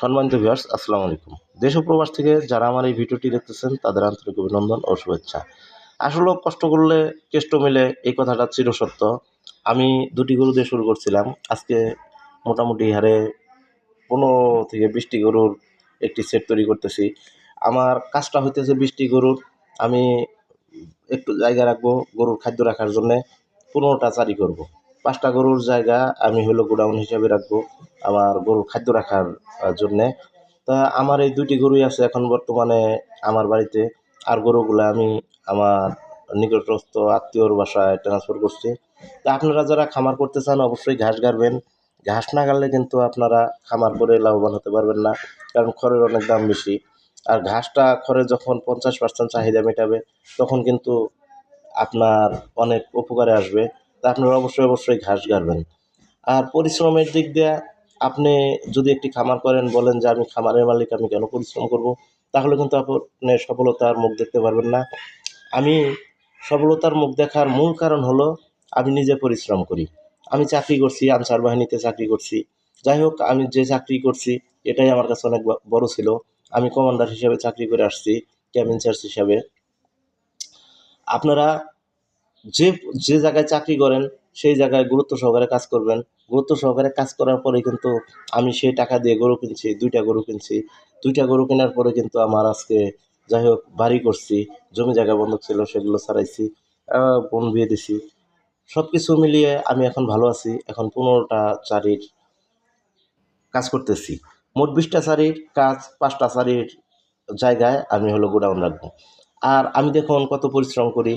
সম্মানিত ভিউয়ার্স আসসালামু আলাইকুম। দেশ প্রবাস থেকে যারা আমার এই ভিডিওটি দেখতেছেন, তাদের আন্তরিক অভিনন্দন ও শুভেচ্ছা। আসলে কষ্ট করলে কেষ্ট মিলে এই কথাটা চিরসত্য। আমি দুটি গরু দিয়ে শুরু করছিলাম। আজকে মোটামুটি হারে পনেরো থেকে বিশটি গরুর একটি সেট তৈরি করতেছি। আমার কাজটা হইতেছে বিশটি গরুর। আমি একটু জায়গা রাখব গরুর খাদ্য রাখার জন্যে। পনেরোটা চারি করব। পাঁচটা গরুর জায়গা আমি হলো গোডাউন হিসাবে রাখব। আমার গরুর খাদ্য রাখার জন্যে। তা আমার এই দুইটি গরুই আছে এখন বর্তমানে আমার বাড়িতে। আর গরুগুলো আমি আমার নিকটস্থ আত্মীয়র বাসায় ট্রান্সফার করছি। তা আপনারা যারা খামার করতে চান, অবশ্যই ঘাস গাড়বেন। ঘাস না গাড়লে কিন্তু আপনারা খামার করে লাভবান হতে পারবেন না, কারণ খড়ের অনেক দাম বেশি। আর ঘাসটা খড়ের যখন পঞ্চাশ পার্সেন্ট চাহিদা মেটাবে, তখন কিন্তু আপনার অনেক উপকারে আসবে। তা আপনারা অবশ্যই অবশ্যই ঘাস গাড়বেন। আর পরিশ্রমের দিক দিয়ে আপনি যদি একটি খামার করেন, বলেন যে আমি খামারের মালিক, আমি কেন পরিশ্রম করব? তাহলে কিন্তু আপনি সফলতার মুখ দেখতে পারবেন না। আমি সফলতার মুখ দেখার মূল কারণ হলো, আমি নিজে পরিশ্রম করি। আমি চাকরি করছি, আনসার বাহিনীতে চাকরি করছি। যাই হোক, আমি যে চাকরি করছি, এটাই আমার কাছে অনেক বড় ছিল। আমি কমান্ডার হিসেবে চাকরি করে আসছি, ক্যাবিন চার্জ হিসাবে। আপনারা যে যে জায়গায় চাকরি করেন, সেই জায়গায় গুরুত্ব সহকারে কাজ করবেন। গুরুত্ব সহকারে কাজ করার পরে কিন্তু আমি সেই টাকা দিয়ে গরু কিনছি, দুইটা গরু কিনছি। দুইটা গরু কেনার পরে কিন্তু আমার আজকে যাই হোক বাড়ি করছি, জমি জায়গা বন্ধক ছিল সেগুলো ছাড়াইছি বোন বিয়ে দিছি। সব কিছু মিলিয়ে আমি এখন ভালো আছি, এখন পনেরোটা চারির কাজ করতেছি। মোট বিশটা চারির কাজ, পাঁচটা চারির জায়গায় আমি হলো গোডাউন রাখব। আর আমি দেখুন কত পরিশ্রম করি,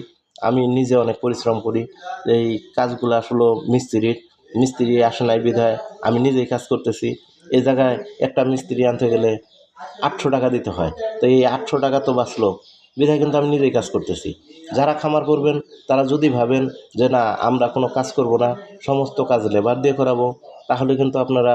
আমি নিজে অনেক পরিশ্রম করি, এই কাজগুলো আসলে মিস্ত্রির মিস্ত্রি আসে নাই বিধায় আমি নিজেই কাজ করতেছি। এই জায়গায় একটা মিস্ত্রি আনতে গেলে আটশো টাকা দিতে হয়। তো এই আটশো টাকা তো বাঁচলো। বিধায় কিন্তু আমি নিজেই কাজ করতেছি। যারা খামার করবেন, তারা যদি ভাবেন যে না, আমরা কোনো কাজ করব না, সমস্ত কাজ লেবার দিয়ে করাবো, তাহলে কিন্তু আপনারা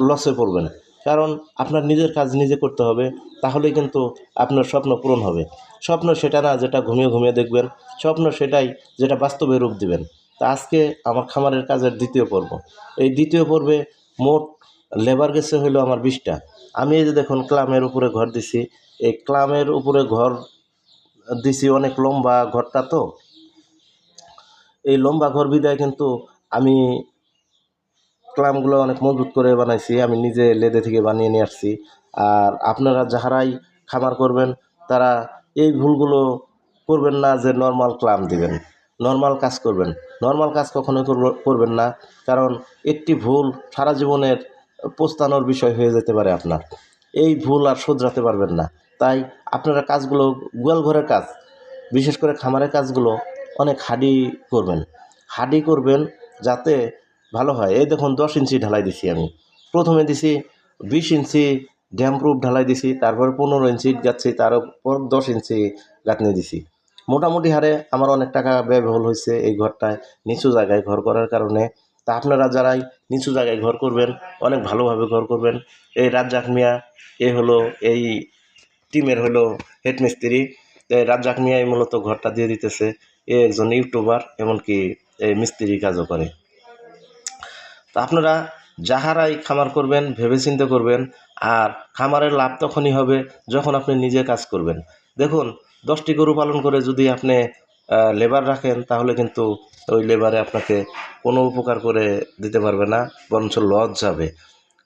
লসে পড়বেন। কারণ আপনার নিজের কাজ নিজে করতে হবে, তাহলে কিন্তু আপনার স্বপ্ন পূরণ হবে। স্বপ্ন সেটা না, যেটা ঘুমিয়ে ঘুমিয়ে দেখবেন, স্বপ্ন সেটাই যেটা বাস্তবে রূপ দিবেন। তা আজকে আমার খামারের কাজের দ্বিতীয় পর্ব। এই দ্বিতীয় পর্বে মোট লেবার গেছে হলো আমার বিশটা। আমি এই যে দেখুন ক্লামের উপরে ঘর দিছি। এই ক্লামের উপরে ঘর দিছি অনেক লম্বা ঘরটা তো। এই লম্বা ঘর বিদায় কিন্তু আমি ক্লামগুলো অনেক মজবুত করে বানাইছি, আমি নিজে লেদে থেকে বানিয়ে নিয়ে আসছি। আর আপনারা যাহারাই খামার করবেন, তারা এই ভুলগুলো করবেন না যে নর্মাল ক্লাম দিবেন। নর্মাল কাজ করবেন। নর্মাল কাজ কখনোই করব- করবেন না, কারণ একটি ভুল সারা জীবনের পস্তানোর বিষয় হয়ে যেতে পারে আপনার। এই ভুল আর শোধরাতে পারবেন না। তাই আপনারা কাজগুলো, গোয়াল ঘরের কাজ, বিশেষ করে খামারের কাজগুলো অনেক হাডি করবেন। হাডি করবেন যাতে ভালো হয়। এই দেখুন, দশ ইঞ্চি ঢালাই দিছি আমি। প্রথমে দিছি বিশ ইঞ্চি ড্যাম প্রুফ ঢালাই দিছি, তারপরে পনেরো ইঞ্চি গাচ্ছি তার উপর দশ ইঞ্চি গাঁথনি দিছি। মোটামুটি হারে আমার অনেক টাকা ব্যয়বহুল হয়েছে এই ঘরটায় নিচু জায়গায় ঘর করার কারণে। তা আপনারা যারাই নিচু জায়গায় ঘর করবেন, অনেক ভালোভাবে ঘর করবেন। এই রাজ্জাক মিয়া, এ হলো এই টিমের হলো হেড মিস্ত্রি এই রাজ্জাক মিয়াই মূলত ঘরটা দিয়ে দিতেছে। এ একজন ইউটিউবার, এমনকি এই মিস্ত্রি কাজও করে। তা আপনারা যাহারাই খামার করবেন, ভেবেচিন্তে করবেন, আর খামারের লাভ তখনই হবে যখন আপনি নিজে কাজ করবেন। দেখুন দশটি গরু পালন করে যদি আপনি লেবার রাখেন, তাহলে কিন্তু ওই লেবারে আপনাকে কোনো উপকার করে দিতে পারবে না, বরঞ্চ লস যাবে।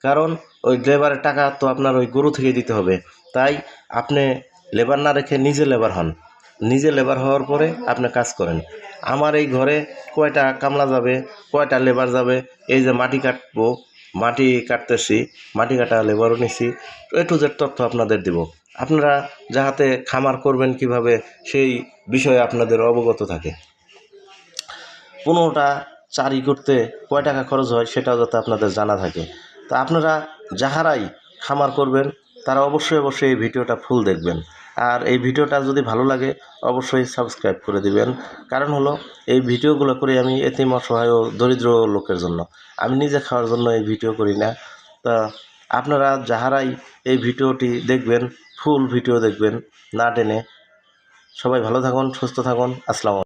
কারণ ওই লেবারের টাকা তো আপনার ওই গরু থেকে দিতে হবে। তাই আপনি লেবার না রেখে নিজে লেবার হন। নিজে লেবার হওয়ার পরে আপনি কাজ করেন। আমার এই ঘরে কয়টা কামলা যাবে, কয়টা লেবার যাবে, এই যে মাটি কাটবো, মাটি কাটতেছি, মাটি কাটা লেবারও নিছি, এ টু জেড তথ্য আপনাদের দিব। আপনারা যাহাতে খামার করবেন কীভাবে, সেই বিষয়ে আপনাদের অবগত থাকে। পনেরোটা চারি করতে কয় টাকা খরচ হয় সেটাও যাতে আপনাদের জানা থাকে। তা আপনারা যাহারাই খামার করবেন, তারা অবশ্যই অবশ্যই এই ভিডিওটা ফুল দেখবেন। আর এই ভিডিওটা যদি ভালো লাগে, অবশ্যই সাবস্ক্রাইব করে দিবেন। কারণ হলো, এই ভিডিওগুলো করি আমি এতিম অসহায় ও দরিদ্র লোকের জন্য। আমি নিজে খাওয়ার জন্য এই ভিডিও করি না। তা আপনারা যাহারাই এই ভিডিওটি দেখবেন ফুল ভিডিও দেখবেন না টেনে। সবাই ভালো থাকুন সুস্থ থাকুন। আসসালামু